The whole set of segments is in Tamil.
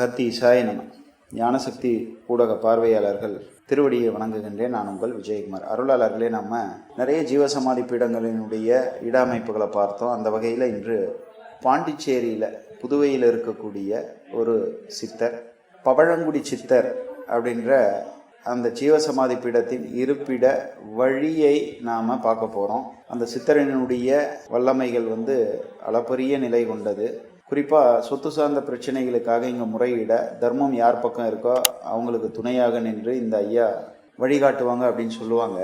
அகத்தி இசாய நம. ஞானசக்தி ஊடக பார்வையாளர்கள் திருவடியை வணங்குகின்றேன் நான் உங்கள் விஜயகுமார். அருளாளர்களே நம்ம நிறைய ஜீவசமாதி பீடங்களினுடைய இட அமைப்புகளை பார்த்தோம். அந்த வகையில் இன்று பாண்டிச்சேரியில் புதுவையில் இருக்கக்கூடிய ஒரு சித்தர் பவழங்குடி சித்தர் அப்படின்ற அந்த ஜீவசமாதி பீடத்தின் இருப்பிட வழியை நாம் பார்க்க போகிறோம் அந்த சித்தரனுடைய வல்லமைகள் வந்து அளப்பரிய நிலை கொண்டது. குறிப்பாக சொத்து சார்ந்த பிரச்சனைகளுக்காக இங்கே முறையிட தர்மம் யார் பக்கம் இருக்கோ அவங்களுக்கு துணையாக நின்று இந்த ஐயா வழிகாட்டுவாங்க அப்படின்னு சொல்லுவாங்க.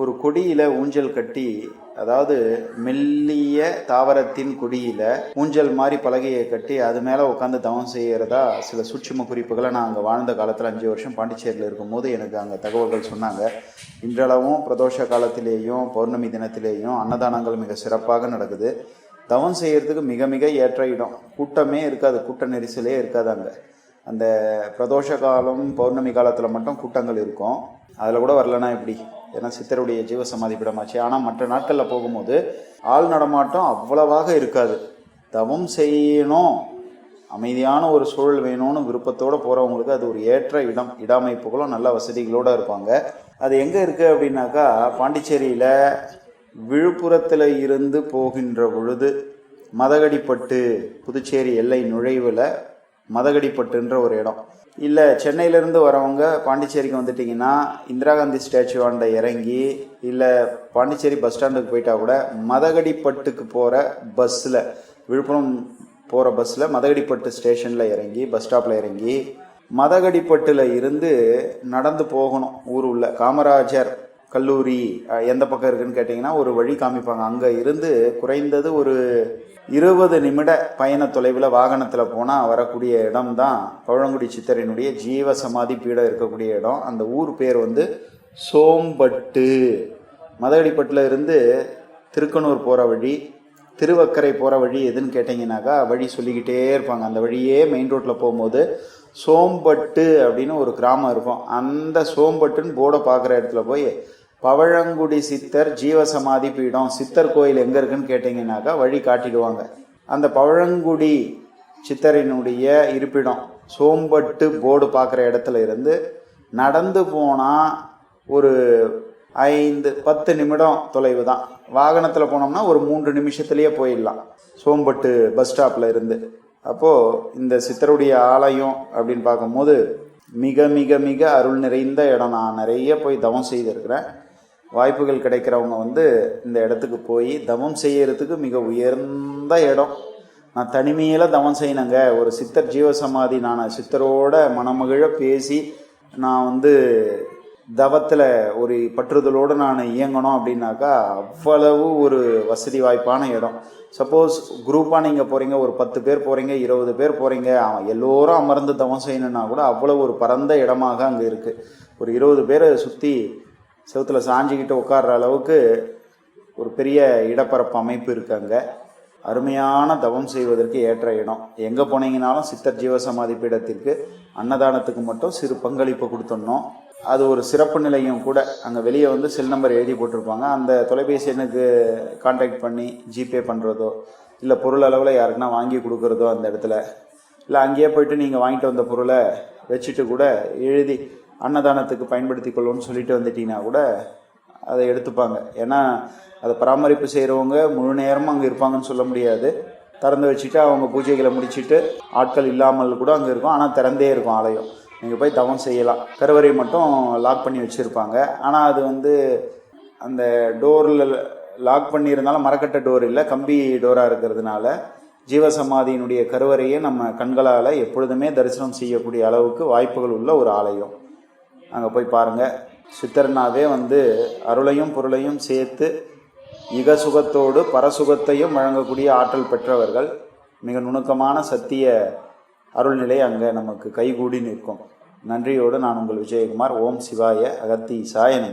ஒரு கொடியில் ஊஞ்சல் கட்டி அதாவது மெல்லிய தாவரத்தின் கொடியில் ஊஞ்சல் மாதிரி பலகையை கட்டி அது மேலே உட்காந்து தவம் செய்கிறதா சில சூட்சும குறிப்புகளை நான் அங்கே வாழ்ந்த காலத்தில் அஞ்சு வருஷம் பாண்டிச்சேரியில் இருக்கும்போது எனக்கு அங்கே தகவல்கள் சொன்னாங்க. இன்றளவும் பிரதோஷ காலத்திலேயும் பௌர்ணமி தினத்திலேயும் அன்னதானங்கள் மிக சிறப்பாக நடக்குது. தவம் செய்கிறதுக்கு மிக மிக ஏற்ற இடம். கூட்டமே இருக்காது. கூட்ட நெரிசலே இருக்காது அங்கே. அந்த பிரதோஷ காலம் பௌர்ணமி காலத்தில் மட்டும் கூட்டங்கள் இருக்கும். அதில் கூட வரலனா எப்படி? ஏன்னா சித்தருடைய ஜீவ சமாதி பீடமாச்சு. ஆனால் மற்ற நாட்களில் போகும்போது ஆள் நடமாட்டம் அவ்வளவாக இருக்காது. தவம் செய்யணும். அமைதியான ஒரு சூழல் வேணும்னு விருப்பத்தோடு போகிறவங்களுக்கு அது ஒரு ஏற்ற இடம். இட அமைப்புகளும் நல்ல வசதிகளோடு இருப்பாங்க. அது எங்கே இருக்குது அப்படின்னாக்கா பாண்டிச்சேரியில் விழுப்புரத்தில் இருந்து போகின்ற பொழுது மதகடிப்பட்டு புதுச்சேரி எல்லை நுழைவில் மதகடிப்பட்டுன்ற ஒரு இடம். இல்லை சென்னையிலேருந்து வரவங்க பாண்டிச்சேரிக்கு வந்துட்டிங்கன்னா இந்திரா காந்தி ஸ்டாச்சு இறங்கி இல்லை பாண்டிச்சேரி பஸ் ஸ்டாண்டுக்கு போயிட்டா கூட மதகடிப்பட்டுக்கு போகிற பஸ்ஸில் விழுப்புரம் போகிற பஸ்ஸில் மதகடிப்பட்டு ஸ்டேஷனில் இறங்கி பஸ் ஸ்டாப்பில் இறங்கி மதகடிப்பட்டில் இருந்து நடந்து போகணும் ஊர் உள்ள காமராஜர் கல்லூரி எந்த பக்கம் இருக்குன்னு கேட்டிங்கன்னா ஒரு வழி காமிப்பாங்க. அங்கே இருந்து குறைந்தது ஒரு இருபது நிமிட பயண தொலைவில் வாகனத்தில் போனால் வரக்கூடிய இடம் தான் பழங்குடி சித்தரினுடைய ஜீவ சமாதி பீடம் இருக்கக்கூடிய இடம். அந்த ஊர் பேர் வந்து சோம்பட்டு. மதகடிப்பட்டில் இருந்து திருக்கனூர் போகிற வழி திருவக்கரை போகிற வழி எதுன்னு கேட்டிங்கனாக்கா வழி சொல்லிக்கிட்டே இருப்பாங்க. அந்த வழியே மெயின் ரோட்டில் போகும்போது சோம்பட்டு அப்படின்னு ஒரு கிராமம் இருக்கும். அந்த சோம்பட்டுன்னு போர்டை பார்க்குற இடத்துல போய் பவழங்குடி சித்தர் ஜீவசமாதி பீடம் சித்தர் கோயில் எங்கே இருக்குன்னு கேட்டிங்கனாக்கா வழி காட்டிடுவாங்க. அந்த பவழங்குடி சித்தரினுடைய இருப்பிடம் சோம்பட்டு போர்டு பார்க்குற இடத்துல இருந்து நடந்து போனால் ஒரு ஐந்து பத்து நிமிடம் தொலைவு தான். வாகனத்தில் போனோம்னா ஒரு மூன்று நிமிஷத்துலேயே போயிடலாம். சோம்பட்டு பஸ் ஸ்டாப்பில் இருந்து. அப்போது இந்த சித்தருடைய ஆலயம் அப்படின்னு பார்க்கும்போது மிக மிக மிக அருள் நிறைந்த இடம். நான் நிறைய போய் தவம் செய்திருக்கிறேன். வாய்ப்புகள் கிடைக்கிறவங்க வந்து இந்த இடத்துக்கு போய் தவம் செய்யறதுக்கு மிக உயர்ந்த இடம். நான் தனிமையில் தவம் செய்யணுங்க. ஒரு சித்தர் ஜீவசமாதி நான் சித்தரோட மனமகிழ பேசி நான் வந்து தவத்தில் ஒரு பற்றுதலோடு நான் இயங்கணும் அப்படின்னாக்கா அவ்வளவு ஒரு வசதி வாய்ப்பான இடம். சப்போஸ் குரூப்பாக நீங்கள் போகிறீங்க ஒரு பத்து பேர் போகிறீங்க இருபது பேர் போகிறீங்க அவன் எல்லோரும் அமர்ந்து தவம் செய்யணுன்னா கூட அவ்வளோ ஒரு பரந்த இடமாக அங்கே இருக்குது ஒரு இருபது பேரை சுற்றி செவுத்துல சாஞ்சிக்கிட்டு உட்கார்ற அளவுக்கு ஒரு பெரிய இடப்பரப்பு அமைப்பு இருக்கு அங்கே. அருமையான தவம் செய்வதற்கு ஏற்ற இடம். எங்கே போனீங்கனாலும் சித்தர் ஜீவசமாதி பீடத்திற்கு அன்னதானத்துக்கு மட்டும் சிறு பங்களிப்பு கொடுத்துடணும். அது ஒரு சிறப்பு நிலையம் கூட. அங்கே வெளியே வந்து செல் நம்பர் எழுதி போட்டிருப்பாங்க. அந்த தொலைபேசி எண்ணுக்கு காண்டாக்ட் பண்ணி ஜிபே பண்ணுறதோ இல்லை பொருள் அளவில் யாருக்குன்னா வாங்கி கொடுக்குறதோ அந்த இடத்துல. இல்லை அங்கேயே போயிட்டு நீங்கள் வாங்கிட்டு வந்த பொருளை வச்சுட்டு கூட எழுதி அன்னதானத்துக்கு பயன்படுத்தி கொள்ளும்னு சொல்லிட்டு வந்துட்டீங்கன்னா கூட அதை எடுத்துப்பாங்க. ஏன்னா அதை பராமரிப்பு செய்கிறவங்க முழு நேரமும் அங்கே இருப்பாங்கன்னு சொல்ல முடியாது. திறந்து வச்சுட்டு அவங்க பூஜைகளை முடிச்சுட்டு ஆட்கள் இல்லாமல் கூட அங்கே இருக்கும். ஆனால் திறந்தே இருக்கும் ஆலயம். நீங்கள் போய் தவம் செய்யலாம். கருவறை மட்டும் லாக் பண்ணி வச்சுருப்பாங்க. ஆனால் அது வந்து அந்த டோரில் லாக் பண்ணியிருந்தாலும் மரக்கட்ட டோர் இல்லை கம்பி டோராக இருக்கிறதுனால ஜீவசமாதியினுடைய கருவறையை நம்ம கண்களால் எப்பொழுதுமே தரிசனம் செய்யக்கூடிய அளவுக்கு வாய்ப்புகள் உள்ள ஒரு ஆலயம். அங்கே போய் பாருங்கள் சித்தர்னாவே வந்து அருளையும் பொருளையும் சேர்த்து இக சுகத்தோடு பரசுகத்தையும் வழங்கக்கூடிய ஆற்றல் பெற்றவர்கள். மிக நுணுக்கமான சத்திய அருள்நிலை அங்கே நமக்கு கைகூடி நிற்கும். நன்றியோடு நான் உங்கள் விஜயகுமார். ஓம் சிவாய அகத்தி சாயனை